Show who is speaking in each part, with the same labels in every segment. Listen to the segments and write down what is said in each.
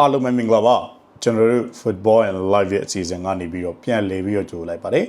Speaker 1: အားလုံးပဲမင်္ဂလာပါကျွန်တော်တို့ football and live ရဲ့အစီအစဉ်ကနေပြီးတော့ပြန်လည်ပြီးတော့ကြိုလိုက်ပါတယ်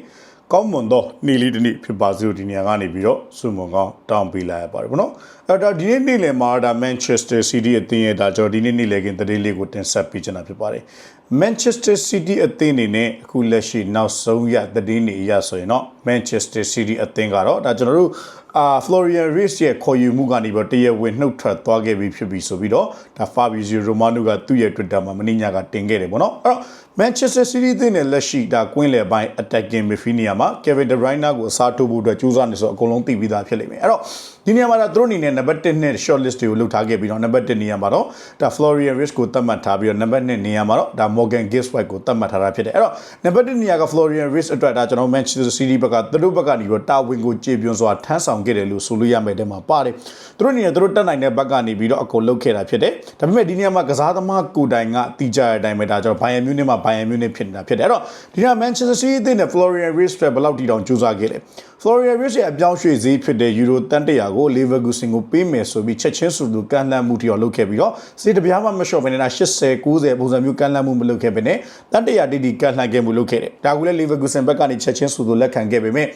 Speaker 1: ကောင်းမွန်သောနေ့လေးတစ်နေ့ဖြစ်ပါစို့ဒီနေရာကနေပြီးတော့စုမုံကောင်းတောင်းပေးလိုက်ရပါတယ်ဗောနော်အဲ့တော့ဒီနေ့နေ့လည်မှာဒါ Manchester City အသင်းရဲ့ဒါကျွန်တော်ဒီနေ့နေ့လည်ကင်းသတင်းလေးကိုတင်ဆက်ပေးချင်တာဖြစ်ပါတယ် Manchester City အသင်းအနေနဲ့အခုလက်ရှိနောက်ဆုံးရသတင်းတွေအရဆိုရင်တော့ Manchester City အသင်းကတော့ဒါကျွန်တော်တို့အာ Florian Reis ရဲ့ခေါ်ယူမှုကနေပြီးတော့တရားဝင်နှုတ်ထွက်သွားခဲ့ပြီဖြစ်ပြီဆိုပြီးတော့ဒါ Fabrizio Romano ကသူ့ရဲ့ Twitter မှာမနေ့ညကတင်ခဲ့တယ်ပေါ့နော်အဲ့တော့ Manchester City အသင်းနဲ့လက်ရှိဒါကွင်းလယ်ပိုင်း attacking midfield မှာ Kevin De Bruyne ကိုအစားထိုးဖို့အတွက်ကြိုးစားနေဆိုအကုန်လုံးသိပြီးသားဖြစ်လိမ့်မယ်အဲ့တော့ ဒီနေရာမှာဒါသူတို့အနေနဲ့ number 1နဲ့ short list တွေကိုလုပ်ထားခဲ့ပြီးတော့ number 1နေရာမှာတော့ဒါ Florian Reis ကိုသတ်မှတ်ထားပြီးတော့ number 2နေရာမှာတော့ဒါ Morgan Giswhite ကိုသတ်မှတ်ထားတာဖြစ်တယ်အဲ့တော့ number 1နေရာက Florian Reis အတွက်ဒါကျွန်တော် Manchester City ဘက်ကသူတို့ဘက်ကနေပြီးတော့တာဝန်ကိုကြေပြွန်စွာထမ်းဆောင်ခဲ့တယ်လို့ဆိုလို့ရမယ်တဲ့မှာပါတယ်သူတို့အနေနဲ့သူတို့တက်နိုင်တဲ့ဘက်ကနေပြီးတော့အကုန်လုပ်ခဲ့တာဖြစ်တယ်ဒါပေမဲ့ဒီနေရာမှာကစားသမားကိုတိုင်ကတီးကြတဲ့အတိုင်းပဲဒါကျွန်တော် Bayern Munich မှာ Bayern Munich ဖြစ်နေတာဖြစ်တယ်အဲ့တော့ဒီနေရာ Manchester City အသင်းနဲ့ Florian Reis အတွက်ဘယ်လောက်တီတောင်ကြိုးစားခဲ့လဲ Florian Reis ရဲ့အပြောင်းရွှေ့ဈေးဖြစ်တဲ့ Euro တန်100ကို Leverkusen ကိုပေးမယ်ဆိုပြီးချက်ချင်းဆိုသူကန်လန့်မှုတီအောင်လုပ်ခဲ့ပြီးတော့စေတပြားမှမလျှော့ဘဲနဲ့80 90ပုံစံမျိုးကန်လန့်မှုမလုပ်ခဲ့ဘဲနဲ့တန်100တီတီကန်လန့်ခဲ့မှုလုပ်ခဲ့တယ်ဒါကလည်း Leverkusen ဘက်ကနေချက်ချင်းဆိုသူလက်ခံခဲ့ပေမဲ့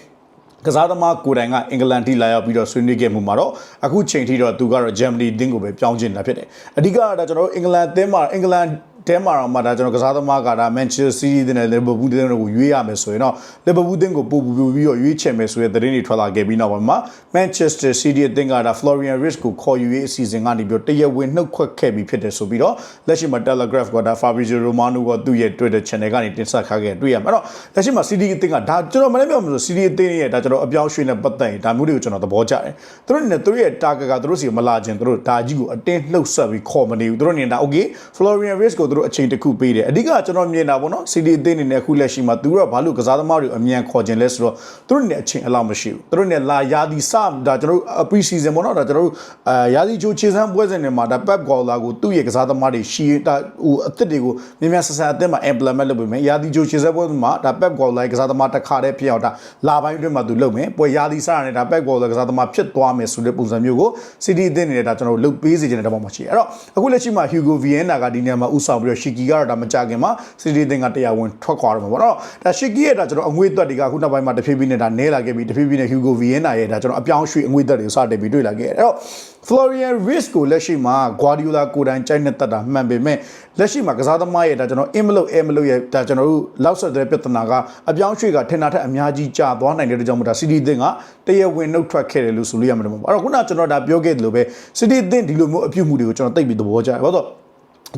Speaker 1: ကစားသမားကိုယ်တိုင်ကအင်္ဂလန်ထိလာရောက်ပြီးတော့ဆွေးနွေးခဲ့မှုမှာတော့အခုချိန်ထိတော့သူကတော့ဂျာမနီတင်းကိုပဲပြောင်းချင်တာဖြစ်တယ်။အဓိကတော့ဒါကျွန်တော်တို့အင်္ဂလန်အသင်းမှာအင်္ဂလန် တဲမှာတော့မှဒါကျွန်တော်ကစားသမားကဒါ Manchester City နဲ့ Liverpool တင်းတို့ကိုရွေးရမယ်ဆိုရင်တော့ Liverpool တင်းကိုပို့ပို့ပြီးတော့ရွေးချယ်မယ်ဆိုတဲ့သတင်းတွေထွက်လာခဲ့ပြီးနောက်ပိုင်းမှာ Manchester City အသင်းကဒါ Florian Reis ကိုခေါ်ယူရေးအစီအစဉ်ကနေပြီးတော့တရားဝင်နှုတ်ခွက်ခဲ့ပြီးဖြစ်တယ်ဆိုပြီးတော့လက်ရှိမှာ Telegraph ကဒါ Fabrizio Romano ကသူ့ရဲ့ Twitter channel ကနေတင်ဆက်ခါခဲ့တွေ့ရမှာအဲ့တော့လက်ရှိမှာ City အသင်းကဒါကျွန်တော်မလည်းပြောမှာဆို City အသင်းရဲ့ဒါကျွန်တော်အပြောင်းရွှေ့နဲ့ပတ်သက်ရင်ဒါမျိုးတွေကိုကျွန်တော်သဘောကျတယ်သူတို့အနေနဲ့သူတို့ရဲ့ target ကသူတို့စီမလာခြင်းသူတို့ဒါကြီးကိုအတင်းလှုပ်ဆက်ပြီးခေါ်မနေဘူးသူတို့အနေနဲ့ဒါ okay Florian Reis ကိုသူတို့အချိန်တစ်ခုပေးတယ်အဓိကကျွန်တော်မြင်တာပေါ့နော် City အသင်းအနေနဲ့အခုလက်ရှိမှာသူတို့ကဘာလို့ကစားသမားတွေအမြန်ခေါ်ခြင်းလဲဆိုတော့သူတို့အနေနဲ့အချိန်အလောက်မရှိဘူးသူတို့အနေနဲ့လာယာဒီစဒါကျွန်တော်တို့ pre season ပေါ့နော်ဒါကျွန်တော်တို့အာယာဒီချိုးခြေစမ်းပွဲစဉ်တွေမှာဒါ Pep Guardiola ကိုသူ့ရဲ့ကစားသမားတွေရှီဒါဟိုအသစ်တွေကိုမြင်မြန်ဆန်ဆန်အသင်းမှာ implement လုပ်ပေးမယ်ယာဒီချိုးခြေစမ်းပွဲမှာဒါ Pep Guardiola ကစားသမားတစ်ခါတည်းဖြစ်အောင်ဒါလာပိုင်းအတွင်းမှာသူလုပ်မယ်ပွဲယာဒီစရနဲ့ဒါ Pep Guardiola ကစားသမားဖြစ်သွားမယ်ဆိုတဲ့ပုံစံမျိုးကို City အသင်းအနေနဲ့ဒါကျွန်တော်တို့လုပ်ပေးစေချင်တဲ့တောင်းမှာရှိတယ်အဲ့တော့အခုလက်ရှိမှာ Hugo Viana ကဒီနေရာမှာဥဆောင်ပြီးတော့ Shiki ကတော့ဒါမကြခင်မှာ City အသင်းကတရားဝင်ထွက်ခွာတော့မှာပေါ့နော်ဒါ Shiki ရဲ့ဒါကျွန်တော်အငွေ့သက်တွေကအခုနောက်ပိုင်းမှာတဖြည်းဖြည်းနဲ့ဒါနဲလာခဲ့ပြီးတဖြည်းဖြည်းနဲ့ Hugo Viana ရဲ့ဒါကျွန်တော်အပြောင်းရွှေ့အငွေ့သက်တွေစတင်ပြီးတွေ့လာခဲ့တယ်အဲ့တော့ Florian Reis ကိုလက်ရှိမှာ Guardiola ကိုယ်တိုင်ကြိုက်နေတတ်တာမှန်ပေမဲ့လက်ရှိမှာကစားသမားရဲ့ဒါကျွန်တော်အင်မလို့အဲမလို့ရဲ့ဒါကျွန်တော်တို့လောက်ဆက်တဲ့ပြဿနာကအပြောင်းရွှေ့ကထင်တာထက်အများကြီးကြာသွားနိုင်တဲ့ကြောင့်မို့ဒါ City အသင်းကတရားဝင်နှုတ်ထွက်ခဲ့တယ်လို့ဆိုလို့ရမှာပေါ့အဲ့တော့ခုနကကျွန်တော်ဒါပြောခဲ့တယ်လို့ပဲ City အသင်းဒီလိုမျိုးအပြုတ်မှုတွေကိုကျွန်တော်သိပြီးသဘောကျတယ်ဘာလို့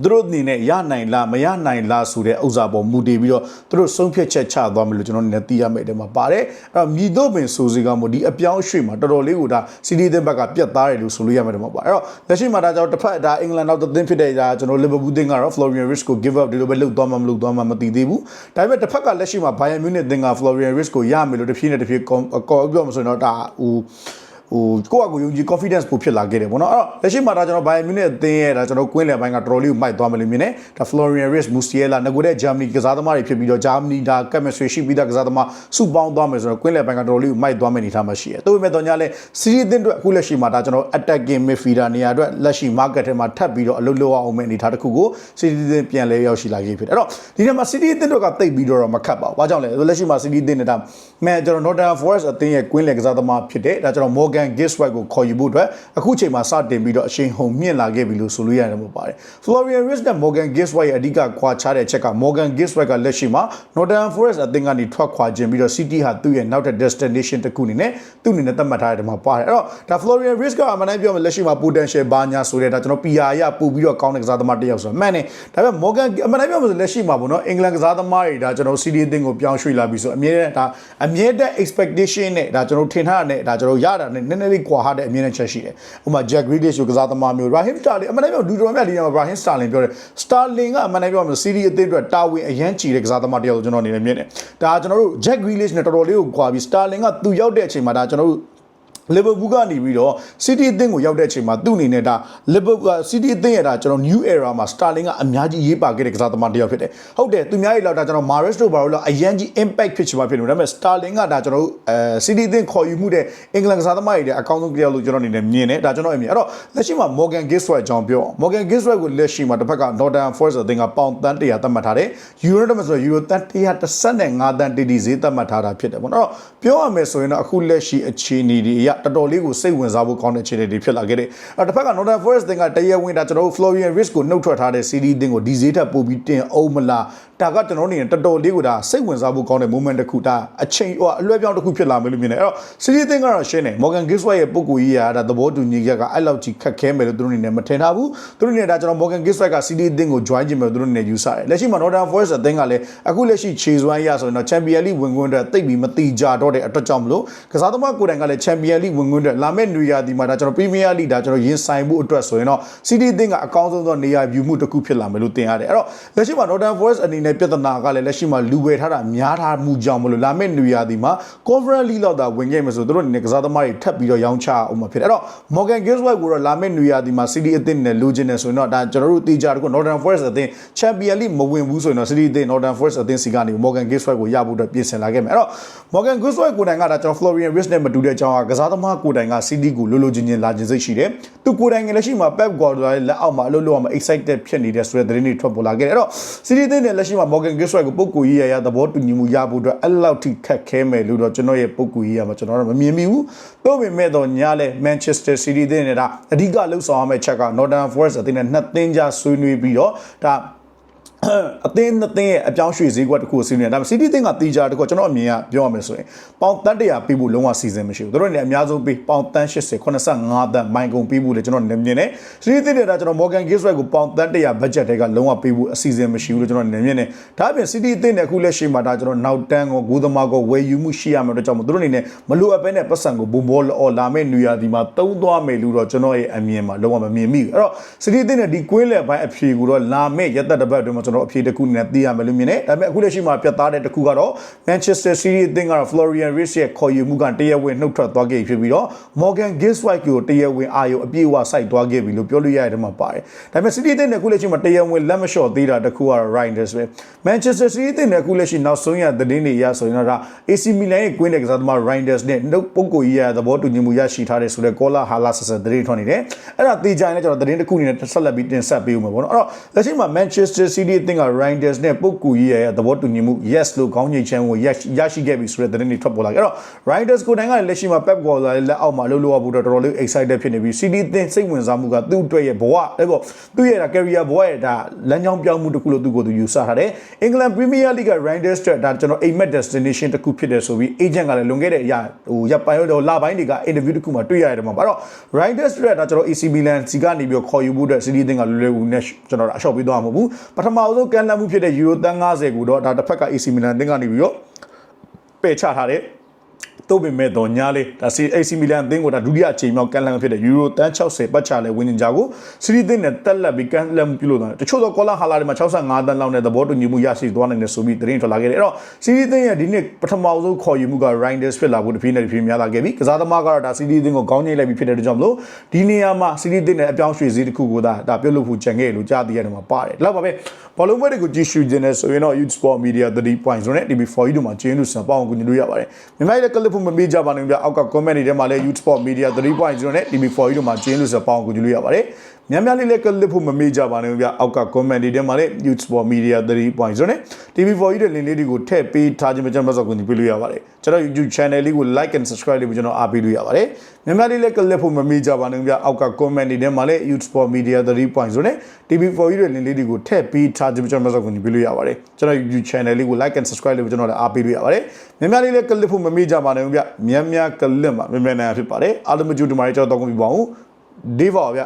Speaker 1: သူတို့အနေနဲ့ရနိုင်လားမရနိုင်လားဆိုတဲ့ဥစ္စာပေါ်မူတည်ပြီးတော့သူတို့ဆုံးဖြတ်ချက်ချသွားမယ်လို့ကျွန်တော်အနေနဲ့သိရမယ်တဲ့မှာပါတယ်အဲ့တော့မြည်တော့ပင်ဆိုစီကမို့ဒီအပြောင်းရွှေ့မှာတော်တော်လေးကိုဒါစီဒီတဲ့ဘက်ကပြတ်သားတယ်လို့ဆိုလို့ရမယ်တဲ့မှာပါအဲ့တော့လက်ရှိမှာဒါကြောင့်တစ်ဖက်ဒါအင်္ဂလန်နောက်သင်းဖြစ်တဲ့ဒါကျွန်တော်လီဗာပူးတင်းကတော့ Florian Reis ကို give up ဒီလိုပဲလုပ်သွားမှမလုပ်သွားမှမသိသေးဘူးဒါပေမဲ့တစ်ဖက်ကလက်ရှိမှာ Bayern Munich တင်းက Florian Reis ကိုရမယ်လို့တစ်ဖြည်းနဲ့တစ်ဖြည်းကောပြောမှဆိုရင်တော့ဒါဟို ဟိုကိုယ့်အကူယုံကြည် confidence ပိုဖြစ်လာခဲ့တယ်ပေါ့နော်အဲ့တော့လက်ရှိမှာဒါကျွန်တော် Bayern Munich အသင်းရဲ့ဒါကျွန်တော်ကွင်းလယ်ပိုင်းကတော်တော်လေးကိုမိုက်သွားမယ်လို့မြင်တယ်ဒါ Florian Reis Musiala ငကိုတဲ့ Germany ကစားသမားတွေဖြစ်ပြီးတော့ Germany ဒါ chemistry ရှိပြီးသားကစားသမားစုပေါင်းသွားမယ်ဆိုတော့ကွင်းလယ်ပိုင်းကတော်တော်လေးကိုမိုက်သွားမယ်အနေထားမှာရှိတယ်။ဒါပေမဲ့တော့ညာလဲ Serie အသင်းအတွက်အခုလက်ရှိမှာဒါကျွန်တော် attacking midfielder နေရာအတွက်လက်ရှိ market ထဲမှာထပ်ပြီးတော့အလုပ်လုပ်အောင်မယ့်အနေထားတစ်ခုကို Serie အသင်းပြန်လဲရောက်ရှိလာခဲ့ဖြစ်တယ်။အဲ့တော့ဒီထဲမှာ Serie အသင်းတို့ကတိတ်ပြီးတော့မခတ်ပါဘူး။ဘာကြောင့်လဲလက်ရှိမှာ Serie အသင်းနဲ့ဒါမဲ့ကျွန်တော် Nottingham Forest အသင်းရဲ့ကွင်းလယ်ကစားသမားဖြစ်တဲ့ဒါကျွန်တော် Morgan Giswhite ကိုခေါ်ယူဖို့အတွက်အခုချိန်မှာစတင်ပြီးတော့အရှိန်ဟုန်မြင့်လာခဲ့ပြီလို့ဆိုလို့ရတယ်မှာပါတယ်။ Florian Reis နဲ့ Morgan Giswhite ရဲ့အဓိကခွာခြားတဲ့ချက်က Morgan Giswhite ကလက်ရှိမှာ Nottingham Forest အသင်းကနေထွက်ခွာခြင်းပြီးတော့ City ဟာသူ့ရဲ့နောက်ထပ် destination တစ်ခုအနေနဲ့သူ့အနေနဲ့သတ်မှတ်ထားတဲ့မှာပါတယ်။အဲ့တော့ဒါ Florian Reis ကအမှန်တမ်းပြောမယ်လက်ရှိမှာ potential ဘာညာဆိုတဲ့ဒါကျွန်တော် PR ရပို့ပြီးတော့ကောင်းတဲ့ကစားသမားတစ်ယောက်ဆိုတော့မှန်တယ်။ဒါပေမဲ့ Morgan အမှန်တမ်းပြောမယ်ဆိုလက်ရှိမှာပေါ့နော်အင်္ဂလန်ကစားသမားတွေဒါကျွန်တော် City အသင်းကိုပြောင်းရွှေ့လာပြီဆိုအမြဲတမ်းဒါအမြဲတမ်း expectation နဲ့ဒါကျွန်တော်ထင်ထားတဲ့ဒါကျွန်တော်ရတာနဲ့နည်းနည်းလေးကွာဟတဲ့အမြဲတမ်းချက်ရှိတယ်။ဥပမာ Jack Grealish ကိုကစားသမားမျိုး Raheem Sterling အမှန်တမ်းပြောဒူတော်မြတ်ဒီနေရာမှာ Raheem Sterling ပြောတယ် Sterling ကအမှန်တမ်းပြောမယ် City အသင်းအတွက်တာဝန်အရန်ကြီးတဲ့ကစားသမားတစ်ယောက်ကိုကျွန်တော်အနေနဲ့မြင်တယ်။ဒါကျွန်တော်တို့ Jack Grealish နဲ့တော်တော်လေးကိုကွာပြီး Sterling ကသူရောက်တဲ့အချိန်မှာဒါကျွန်တော်တို့ လီဗာပူးကနေပြီးတော့စီးတီးအသင်းကိုရောက်တဲ့အချိန်မှာသူ့အနေနဲ့ဒါလီဗာပူးစီးတီးအသင်းရဲ့ဒါကျွန်တော် new era မှာစတာလင်ကအများကြီးရေးပါခဲ့တဲ့ကစားသမားတစ်ယောက်ဖြစ်တယ်ဟုတ်တယ်သူများကြီးလောက်ဒါကျွန်တော် Maris တို့ဘာလို့လဲအရန်ကြီး impact ဖြစ်ချင်မှာဖြစ်နေတယ်ဒါပေမဲ့ Starling ကဒါကျွန်တော်တို့အဲစီးတီးအသင်းခေါ်ယူမှုတဲ့အင်္ဂလန်ကစားသမားတွေတဲ့အကောင်းဆုံးတစ်ယောက်လို့ကျွန်တော်အနေနဲ့မြင်တယ်ဒါကျွန်တော်အမြင်အဲ့တော့လက်ရှိမှာ Morgan Giswell အကြောင်းပြော Morgan Giswell ကိုလက်ရှိမှာတစ်ဖက်က Northern Forest အသင်းကပေါင်တန်း100သတ်မှတ်ထားတယ် Euro တမဆို Euro တန်း135တန်းတီတီဈေးသတ်မှတ်ထားတာဖြစ်တယ်ပေါ့နော်အဲ့တော့ပြောရမယ်ဆိုရင်တော့အခုလက်ရှိအခြေအနေတွေအရတော်တော်လေးကိုစိတ်ဝင်စားဖို့ကောင်းတဲ့အခြေအနေတွေဖြစ်လာခဲ့တယ်အဲ့တစ်ဖက်က Northern Forest တင်ကတရက်ဝင်တာကျွန်တော်တို့ Florian Risk ကိုနှုတ်ထွက်ထားတဲ့ CD တင်ကိုဒီဈေးထက်ပိုပြီးတင်အောင်မလားဒါကကျွန်တော်တို့နေတော်တော်လေးကိုဒါစိတ်ဝင်စားဖို့ကောင်းတဲ့ moment တစ်ခုဒါအချိန်ဟိုအလွဲပြောင်းတစ်ခုဖြစ်လာမယ်လို့မြင်တယ်အဲ့တော့ CD တင်ကတော့ရှင်းတယ် Morgan Giswell ရဲ့ပုံကိုကြီးရာဒါသဘောတူညီချက်ကအဲ့လောက်ကြီးခက်ခဲမယ်လို့သူတို့အနေနဲ့မထင်ထားဘူးသူတို့အနေနဲ့ဒါကျွန်တော် Morgan Giswell က CD တင်ကို join ခြင်းမယ်လို့သူတို့အနေနဲ့ယူဆတယ်လက်ရှိမှာ Northern Forest အသင်းကလည်းအခုလက်ရှိခြေစွမ်းရဆိုရင်တော့ Champion League ဝင်ခွင့်အတွက်တိတ်ပြီးမတိကြတော့တဲ့အတွက်ကြောင့်မလို့ကစားသမားကိုယ်တိုင်ကလည်း Champion League ဝင်ခွင့်အတွက်လာမယ့်နွေရာသီမှာဒါကျွန်တော် Premier League ဒါကျွန်တော်ရင်ဆိုင်မှုအတွက်ဆိုရင်တော့ CD အသင်းကအကောင်းဆုံးသောနေရာယူမှုတစ်ခုဖြစ်လာမယ်လို့တင်ရတယ်အဲ့တော့လက်ရှိမှာ Northern Forest အနေနဲ့ပြဿနာကလည်းလက်ရှိမှာလူဝယ်ထားတာများထားမှုကြောင့်မလို့လာမယ့်နွေရာသီမှာ Conference League လောက်သာဝင်ခဲ့မယ်ဆိုသူတို့အနေနဲ့ကစားသမားတွေထပ်ပြီးတော့ရောင်းချအောင်မှာဖြစ်တယ်အဲ့တော့ Morgan Giswell ကိုတော့လာမယ့်နွေရာသီမှာ CD အသင်းနဲ့လိုချင်တယ်ဆိုရင်တော့ဒါကျွန်တော်တို့တေချာတခု Northern Forest အသင်း Champion League မဝင်ဘူးဆိုရင်တော့ CD အသင်း Northern Forest အသင်းစီကနေ Morgan Giswell ကိုရဖို့အတွက်ပြင်ဆင်လာခဲ့မယ်အဲ့တော့ Morgan Giswell ကိုယ်တိုင်ကဒါကျွန်တော် Florian Risk နဲ့မတူတဲ့အကြောင်းကကစားသမားကိုယ်တိုင်က CD ကိုလိုလိုချင်ချင်လာချင်စိတ်ရှိတယ်သူကိုယ်တိုင်ကလည်းရှိမှာ Pep Guardiola ရဲ့လက်အောက်မှာအလုပ်လုပ်အောင် excited ဖြစ်နေတဲ့ဆိုတဲ့သတင်းတွေထွက်ပေါ်လာခဲ့တယ်အဲ့တော့ CD အသင်းနဲ့လက်ရှိမှာ Morgan Giswell ကိုပုတ်ကိုကြီးရရသဘောတူညီမှုရဖို့အတွက်အဲ့လောက်ထိခက်ခဲမယ်လို့တော့ကျွန်တော်ရဲ့ပုတ်ကိုကြီးရမှာကျွန်တော်တော့မမြင်မိဘူးတော့ပေမဲ့တော့ညာလဲ Manchester City အသင်းနဲ့ဒါအဓိကလှုပ်ဆောင်ရမယ့်ချက်က Northern Forest အသင်းနဲ့နှစ်သင်းကြားဆွေးနွေးပြီးတော့ဒါ အသင်းနှစ်သင်းရဲ့အပြောင်းရွှေ့ဈေးကွက်တစ်ခုကိုစီးနေတယ်ဒါပေမဲ့ City သင်းကတီးကြတစ်ခုကျွန်တော်အမြင်ကပြောရမယ်ဆိုရင်ပေါင်တန်း100ပေးဖို့လုံးဝစီစဉ်မရှိဘူးတို့တွေလည်းအများဆုံးပေးပေါင်တန်း80 85တန်းမိုင်ကုန်ပေးဖို့လေကျွန်တော်မြင်နေ City သင်းတွေကကျွန်တော် Morgan Giswell ကိုပေါင်တန်း100 budget တွေကလုံးဝပေးဖို့အစီအစဉ်မရှိဘူးလို့ကျွန်တော်မြင်နေဒါအပြင် City သင်းတွေအခုလက်ရှိမှာဒါကျွန်တော်နောက်တန်းကိုဂိုးသမားကိုဝယ်ယူမှုရှိရမယ်တော့ကြောင့်မို့တို့အနေနဲ့မလိုအပ်ဘဲနဲ့ပတ်စံကိုဘုံဘောလော်လာမဲ့နွေရာသီမှာတုံးသွားမယ်လို့တော့ကျွန်တော်ရဲ့အမြင်မှာလုံးဝမမြင်မိဘူးအဲ့တော့ City သင်းတွေဒီကွင်းလယ်ပိုင်းအဖြေကိုတော့လာမဲ့ရက်သက်တစ်ပတ်အတွင်းမှာကျွန်တော်အဖြေတစ်ခုနဲ့သိရမယ်လို့မြင်တယ်ဒါပေမဲ့အခုလက်ရှိမှာပြတ်သားတဲ့တစ်ခုကတော့ Manchester City အသင်းကတော့ Florian Wirtz ရဲ့ခေါ်ယူမှုကတရားဝင်နှုတ်ထွက်သွားခဲ့ပြီဖြစ်ပြီးတော့ Morgan Giswell ကိုတရားဝင်အာရုံအပြည့်အဝစိုက်သွားခဲ့ပြီလို့ပြောလို့ရတဲ့မှာပါတယ်ဒါပေမဲ့ City အသင်းနဲ့အခုလက်ရှိမှာတရားဝင်လက်မလျှော့သေးတာတစ်ခုကတော့ Reinders ပဲ Manchester City အသင်းနဲ့အခုလက်ရှိနောက်ဆုံးရသတင်းတွေရဆိုရင်တော့ဒါ AC Milan ရဲ့ကွင်းတဲ့ကစားသမား Reinders နဲ့နှုတ်ပုံကိုကြီးရသဘောတူညီမှုရရှိထားတဲ့ဆိုတဲ့ Cola Hala ဆက်ဆက်သတင်းထွက်နေတယ်အဲ့ဒါတေးကြရင်လည်းကျွန်တော်သတင်းတစ်ခုအနေနဲ့ဆက်လက်ပြီးတင်ဆက်ပေးဦးမယ်ပေါ့နော်အဲ့တော့လက်ရှိမှာ Manchester City အသင်းက Reinders နဲ့ပုတ်ကူကြီးရဲ့သဘောတူညီမှု yes လို့ခေါင်းညိတ်ချမ်းကိုရရှိခဲ့ပြီဆိုတဲ့သတင်းတွေထွက်ပေါ်လာခဲ့အဲ့တော့ Riders ကိုတိုင်ကလည်းလက်ရှိမှာ Pep Guardiola လက်အောက်မှာလှုပ်လို့ရဖို့တော့တော်တော်လေး excited ဖြစ်နေပြီ CD သင်းစိတ်ဝင်စားမှုကသူ့အတွက်ရဲ့ဘဝအဲ့ပေါ့သူ့ရဲ့ဒါ career ဘဝရဲ့ဒါလမ်းကြောင်းပြောင်းမှုတစ်ခုလို့သူ့ကိုသူယူဆထားတယ် England Premier League က Riders အတွက်ဒါကျွန်တော် aim at destination တစ်ခုဖြစ်တယ်ဆိုပြီး agent ကလည်းလွန်ခဲ့တဲ့အရာဟိုရပ်ပိုင်းတော့လပိုင်းတွေက interview တစ်ခုမှာတွေ့ရတယ်မှာဘာတော့ Riders အတွက်ဒါကျွန်တော် AC Milan စီကနေပြီးခေါ်ယူဖို့အတွက် CD သင်းကလွယ်လွယ်ကူနဲ့ကျွန်တော်အရှော့ပေးသွားမှာမဟုတ်ဘူးပထမဆုံးကန်လန့်မှုဖြစ်တဲ့ Euro 30ကိုတော့ဒါတစ်ဖက်က AC Milan တင်းကနေပြီးတော့ပယ်ချထားတယ် တို့ပေမဲ့တော့ညာလေးဒါစီ AC Milan အသင်းကဒါဒုတိယအချိန်မြောက်ကန်လန်ဖြစ်တဲ့ Euro တန်း60ပတ်ချလဲဝင်ကြကိုစီးရီးသင်းနဲ့တက်လက်ပြီးကန်လန်ပြုလို့တာတချို့တော့ကောလာဟာလာတွေမှာ65တန်းလောက်နဲ့သဘောတူညီမှုရရှိသွားနိုင်တယ်ဆိုပြီးသတင်းထွက်လာခဲ့တယ်အဲ့တော့စီးရီးသင်းရဲ့ဒီနေ့ပထမဆုံးခေါ်ယူမှုက Reinders ဖြစ်လာဖို့တပြေးနဲ့တပြေးများလာခဲ့ပြီကစားသမားကတော့ဒါစီးရီးသင်းကိုခေါင်းငိမ့်လိုက်ပြီးဖြစ်တဲ့ကြောင့်မလို့ဒီနေရာမှာစီးရီးသင်းနဲ့အပြောင်းရွှေ့စည်းတစ်ခုကိုဒါဒါပြုတ်လို့ဖို့ကြံခဲ့လို့ကြားသိရတယ်မှာပါတယ်လောက်ပါပဲဘောလုံးပွဲတွေကိုကြည့်ရှုခြင်းနဲ့ဆိုရင်တော့ Youth Sport Media 3 points နဲ့ TV4 တို့မှာကျင်းလို့စံပေါင်းကိုညလို့ရပါတယ်မြန်မာရဲ့ကလစ်ဖို့မမေ့ကြပါနဲ့ဗျအောက်က comment တွေထဲမှာလည်း Youth Sport Media 3.0နဲ့ TV4 တို့မှာကျင်းလို့စံပေါင်းကိုညလို့ရပါတယ်များများလေးလည်းကလစ်ဖို့မမေ့ကြပါနဲ့ဗျအောက်က comment တွေထဲမှာလည်း Youth Sport Media 3.0နဲ့ TV4 ရဲ့ link လေးတွေကိုထည့်ပေးထားခြင်းမကြမ်းမစောက်ကိုညပြလို့ရပါတယ်ကျွန်တော် YouTube channel လေးကို like and subscribe လေးကိုကျွန်တော်အားပေးလို့ရပါတယ် များများလေးလည်းကလစ်ဖို့မမေ့ကြပါနဲ့ဗျအောက်က comment တွေထဲမှာလည်း Youth Sport Media 3.0နဲ့ TV4 ရဲ့ link လေးတွေကိုထည့်ပေးထားခြင်းမကြမ်းမစောက်ကိုညပြလို့ရပါတယ်ကျွန်တော် YouTube channel လေးကို like and subscribe လေးကိုကျွန်တော်လည်းအားပေးလို့ရပါတယ်များများလေးလည်းကလစ်ဖို့မမေ့ကြပါနဲ့ဗျများများကလစ်မှာမြန်မြန်နိုင်ဖြစ်ပါတယ်အားလုံးမကြိုးတမားလေးကျွန်တော်တောင်းကုန်ပြပါဦးဒီပါဗျ